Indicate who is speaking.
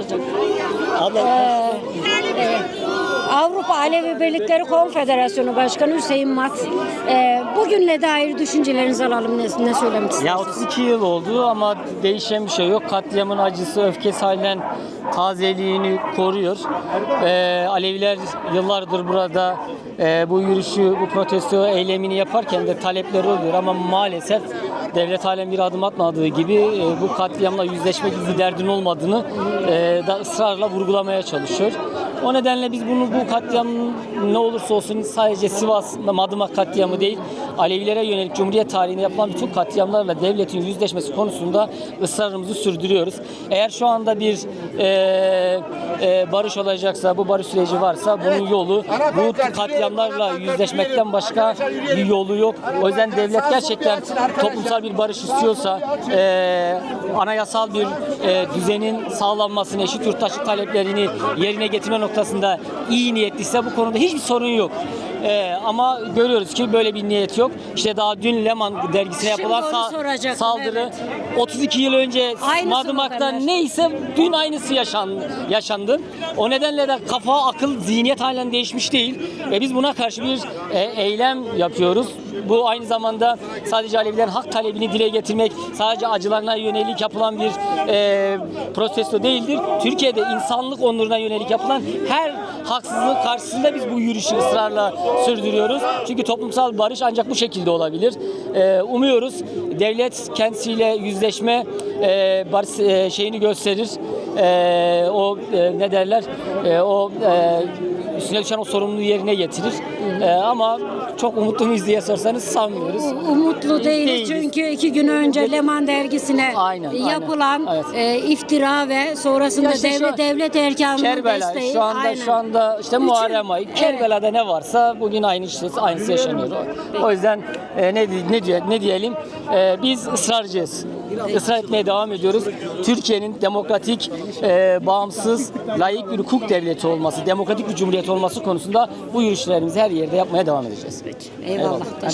Speaker 1: konuşacağım.
Speaker 2: Abla
Speaker 1: Ee, Avrupa Alevi Birlikleri Konfederasyonu Başkanı Hüseyin Mat. Ee, bugünle dair düşüncelerinizi alalım. Ne, ne söylemek
Speaker 2: ya
Speaker 1: istersiniz?
Speaker 2: 32 yıl oldu ama değişen bir şey yok. Katliamın acısı, öfkesi halen tazeliğini koruyor. Ee, Aleviler yıllardır burada e, bu yürüyüşü, bu protesto eylemini yaparken de talepleri oluyor ama maalesef devlet halen bir adım atmadığı gibi e, bu katliamla yüzleşmek gibi bir derdin olmadığını e, da ısrarla vurgulamaya çalışıyor. O nedenle biz bunu bu katliam ne olursa olsun sadece Sivas Madımak katliamı değil, Alevilere yönelik Cumhuriyet tarihinde yapılan bütün katliamlarla devletin yüzleşmesi konusunda ısrarımızı sürdürüyoruz. Eğer şu anda bir e, e, barış olacaksa, bu barış süreci varsa bunun yolu bu katliamlarla yüzleşmekten başka bir yolu yok. O yüzden devlet gerçekten toplumsal bir barış istiyorsa, e, anayasal bir e, düzenin sağlanmasını, eşit yurttaşlık taleplerini yerine getirme noktasında iyi niyetliyse bu konuda hiçbir sorun yok. E, ama görüyoruz ki böyle bir niyet yok. İşte daha dün Leman dergisine
Speaker 1: Şimdi
Speaker 2: yapılan
Speaker 1: onu
Speaker 2: sa-
Speaker 1: soracaktım,
Speaker 2: saldırı
Speaker 1: evet.
Speaker 2: 32 yıl önce
Speaker 1: Aynısı
Speaker 2: Madımak'ta neyse dün aynısı yaşan, yaşandı. O nedenle de kafa, akıl, zihniyet halen değişmiş değil. Ve biz buna karşı bir e, eylem yapıyoruz. Bu aynı zamanda sadece Alevilerin hak talebini dile getirmek, sadece acılarına yönelik yapılan bir e, protesto değildir. Türkiye'de insanlık onuruna yönelik yapılan her haksızlık karşısında biz bu yürüyüşü ısrarla sürdürüyoruz. Çünkü toplumsal barış ancak bu şekilde olabilir. E, umuyoruz devlet kendisiyle yüzleşme e, barış e, şeyini gösterir. E, o e, ne derler? E, o e, üstüne düşen o sorumluluğu yerine getirir. E, ama çok umutlu muyuz diye sorsanız sanmıyoruz.
Speaker 1: Umutlu değiliz
Speaker 2: Değiliz.
Speaker 1: çünkü iki gün önce Leman dergisine
Speaker 2: Aynen, aynen.
Speaker 1: yapılan
Speaker 2: Evet.
Speaker 1: e, iftira ve sonrasında
Speaker 2: işte
Speaker 1: devlet devlet erkanının
Speaker 2: Kerbela
Speaker 1: desteği.
Speaker 2: şu anda
Speaker 1: aynen.
Speaker 2: şu anda işte
Speaker 1: Üçün-
Speaker 2: Muharrem ayı.
Speaker 1: Evet.
Speaker 2: Kerbela'da ne varsa bugün aynı işte aynısı yaşanıyor. O, yüzden e, ne ne diye ne diyelim? E, biz ısrarcıyız. Israr etmeye devam ediyoruz. Türkiye'nin demokratik, e, bağımsız, layık bir hukuk devleti olması, demokratik bir cumhuriyet olması konusunda bu yürüyüşlerimizi her yerde yapmaya devam edeceğiz.
Speaker 1: Eyvallah.
Speaker 2: Eyvallah.
Speaker 1: Teşekkür